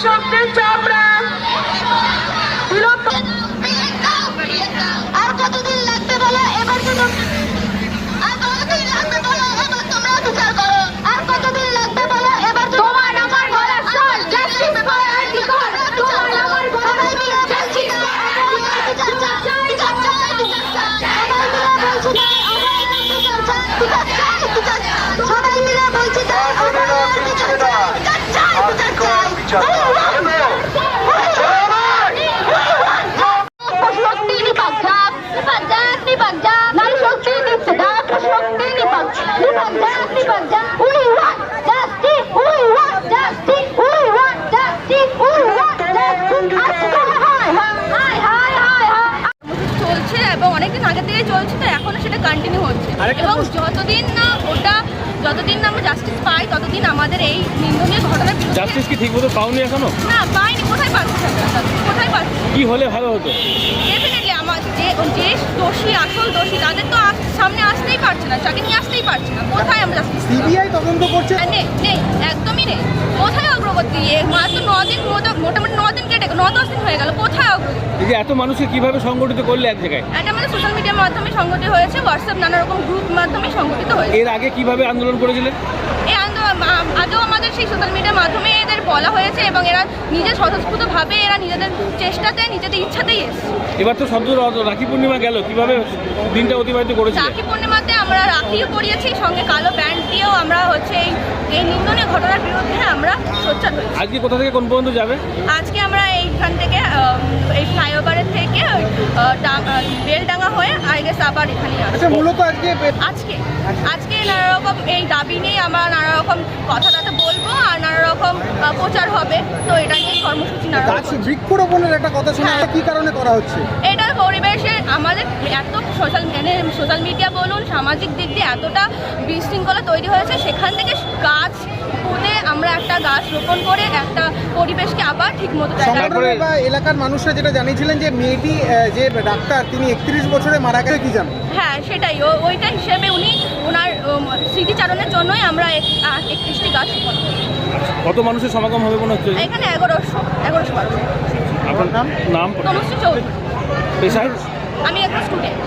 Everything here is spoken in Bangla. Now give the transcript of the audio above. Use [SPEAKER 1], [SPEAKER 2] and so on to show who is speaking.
[SPEAKER 1] কৃষকদের চামড়া
[SPEAKER 2] আর কতদিন লাগবে বলো এবার তো আর কতদিন লাগবে বলো এবার তোমরা বিচার করো। আর কতদিন লাগবে বলো এবার তোমার আমার ঘোড়া চল। জাস্টিস ফর আর্টিকল তোমার আমার ঘোড়া জাস্টিস ফর আর্টিকল বিচার চাই বিচার চাই বিচার চাই। সবাই মিলে বলছি তাই আমরা বিচার চাই বিচার চাই বিচার চাই। সবাই মিলে বলছি তাই আমরা বিচার চাই বিচার চাই বিচার চাই।
[SPEAKER 3] আমাদের কন্টিনিউ হচ্ছে। এবং যতদিন না ওটা যতদিন না আমরা জাস্টিস পাই ততদিন আমাদের এই নিন্দনীয় ঘটনার জাস্টিস
[SPEAKER 4] কি ঠিক মতো পাওনি এখনও?
[SPEAKER 3] না পাইনি। কোথায় পাচ্ছি কোথায় পাচ্ছি
[SPEAKER 4] কি হলে ভালো হতো?
[SPEAKER 3] ডেফিনেটলি আমার যে যে দোষী আসল দোষী তাদের তো সামনে আসতেই পারছে না তাকে নিয়ে আসতেই পারছে না। কোথায় আমরা সিবিআই
[SPEAKER 5] তদন্ত করছে?
[SPEAKER 3] নেই নেই একদমই নেই। কোথায় অগ্রগতি? মাত্র ন দিন মোটামুটি ন দিন কেটে ন দশ দিন হয়ে গেল কোথায় অগ্রগতি?
[SPEAKER 4] এই যে এত মানুষকে কীভাবে সংগঠিত করলে এক জায়গায়?
[SPEAKER 3] এটা মানে সোশ্যাল মিডিয়ার মাধ্যমে সংগঠিত হয়েছে হোয়াটসঅ্যাপ নানা রকম গ্রুপ মাধ্যমে সংগঠিত হয়েছে। এর
[SPEAKER 4] আগে কীভাবে আন্দোলন করেছিলেন?
[SPEAKER 3] এই আন্দোলন আ- আজও আমাদের সেই সোশ্যাল মিডিয়ার মাধ্যমে এদের বলা হয়েছে এবং এরা নিজে স্বতঃস্ফূর্তভাবে এরা নিজেদের চেষ্টাতে নিজেদের ইচ্ছাতেই এসেছে।
[SPEAKER 4] এবার তো র- রাখি পূর্ণিমা গেল কীভাবে দিনটা অতিবাহিত করেছিলেন রাখি
[SPEAKER 3] পূর্ণিমাতে আমরা রাখিও পরিয়েছি সঙ্গে কালো প্যান্ট দিয়েও আমরা হচ্ছে এই এই নিন্দনীয় ঘটনার বিরুদ্ধে আমরা সোচ্চার হয়েছি।
[SPEAKER 4] আজকে কোথা থেকে কোন পর্যন্ত যাবে?
[SPEAKER 3] আজকে আমরা এইখান থেকে এই ফ্লাইওভারের থেকে বেলডাঙ্গা হয়ে আই গেস আবার এখানে আসব। আচ্ছা
[SPEAKER 5] মূলত আজকে
[SPEAKER 3] আজকে আজকে নানা রকম এই দাবি নিয়ে আমরা নানা রকম কথা টাথা বলব আর নানা রকম আহ, প্রচার হবে। তো এটা নিয়ে কর্মসূচি নেওয়া হচ্ছে
[SPEAKER 5] বৃক্ষরোপণের একটা কথা শোনা হ্যাঁ। কি কারণে করা হচ্ছে?
[SPEAKER 3] এটা পরিবেশে আমাদের এত সোশ্যাল মানে সোশ্যাল মিডিয়া বলুন সামাজিক দিক দিয়ে এতটা বিশৃঙ্খলা তৈরি হয়েছে সেখান থেকে গাছ আমরা একটা গাছ রোপণ করে একটা পরিবেশকে আবার ঠিক মতো
[SPEAKER 5] বা এলাকার মানুষরা যেটা জানিয়েছিলেন যে মেয়েটি যে ডাক্তার তিনি একত্রিশ বছরে মারা গেছে কি জানো
[SPEAKER 3] হ্যাঁ সেটাই। ও- ওইটা হিসেবে উনি ওনার স্মৃতিচারণের জন্যই আমরা এক- একত্রিশটি গাছ রোপণ করি।
[SPEAKER 4] কত মানুষের সমাগম হবে মনে হচ্ছে?
[SPEAKER 3] এখানে এগারোশো এগারোশো বারো
[SPEAKER 4] আপনার নাম? নাম?
[SPEAKER 3] তনুশ্রী চৌধুরী।
[SPEAKER 4] পেশায়
[SPEAKER 3] আমি একটা স্টুডেন্ট